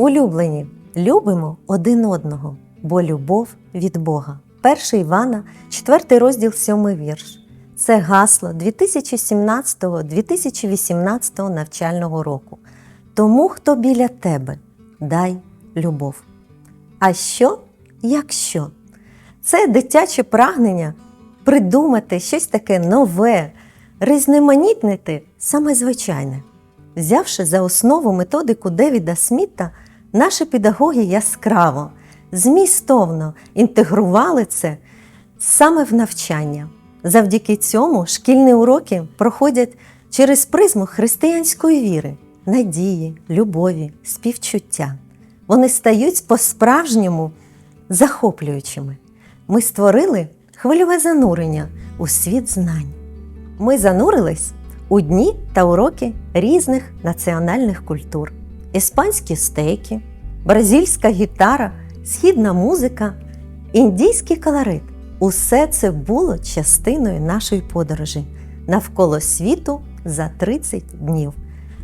Улюблені, любимо один одного, бо любов від Бога. 1 Івана, 4 розділ, 7 вірш. Це гасло 2017-2018 навчального року. Тому, хто біля тебе, дай любов. А що, якщо? Це дитяче прагнення придумати щось таке нове, різноманітнити саме звичайне. Взявши за основу методику Девіда Сміта, наші педагоги яскраво, змістовно інтегрували це саме в навчання. Завдяки цьому шкільні уроки проходять через призму християнської віри, надії, любові, співчуття. Вони стають по-справжньому захоплюючими. Ми створили хвильове занурення у світ знань. Ми занурились у дні та уроки різних національних культур: іспанські стейки, бразильська гітара, східна музика, індійський колорит. Усе це було частиною нашої подорожі навколо світу за 30 днів.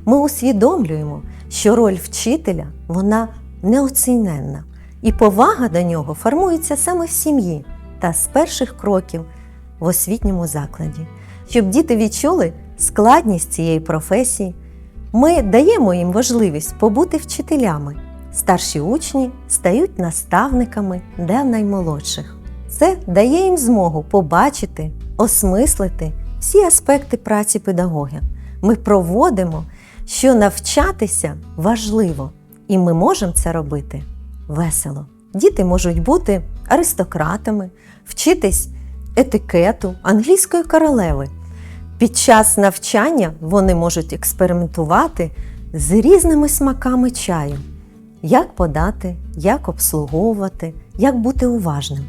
Ми усвідомлюємо, що роль вчителя вона неоціненна, і повага до нього формується саме в сім'ї та з перших кроків в освітньому закладі. Щоб діти відчули складність цієї професії, ми даємо їм можливість побути вчителями. Старші учні стають наставниками для наймолодших. Це дає їм змогу побачити, осмислити всі аспекти праці педагога. Ми проводимо, що навчатися важливо, і ми можемо це робити весело. Діти можуть бути аристократами, вчитись етикету англійської королеви. Під час навчання вони можуть експериментувати з різними смаками чаю, як подати, як обслуговувати, як бути уважним,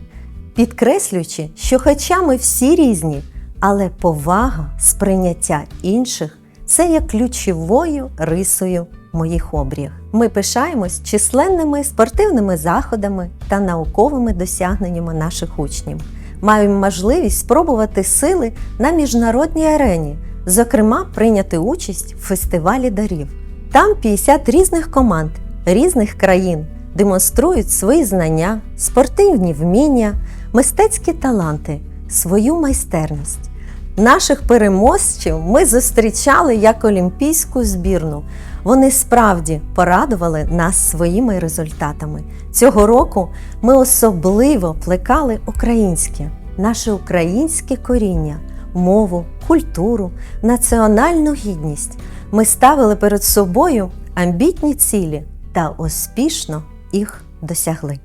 підкреслюючи, що хоча ми всі різні, але повага, сприйняття інших це є ключовою рисою моїх обріях. Ми пишаємось численними спортивними заходами та науковими досягненнями наших учнів. Маємо можливість спробувати сили на міжнародній арені, зокрема, прийняти участь в фестивалі дарів. Там 50 різних команд різних країн демонструють свої знання, спортивні вміння, мистецькі таланти, свою майстерність. Наших переможців ми зустрічали як олімпійську збірну. Вони справді порадували нас своїми результатами. Цього року ми особливо плекали українське, наше українське коріння, мову, культуру, національну гідність. Ми ставили перед собою амбітні цілі та успішно їх досягли.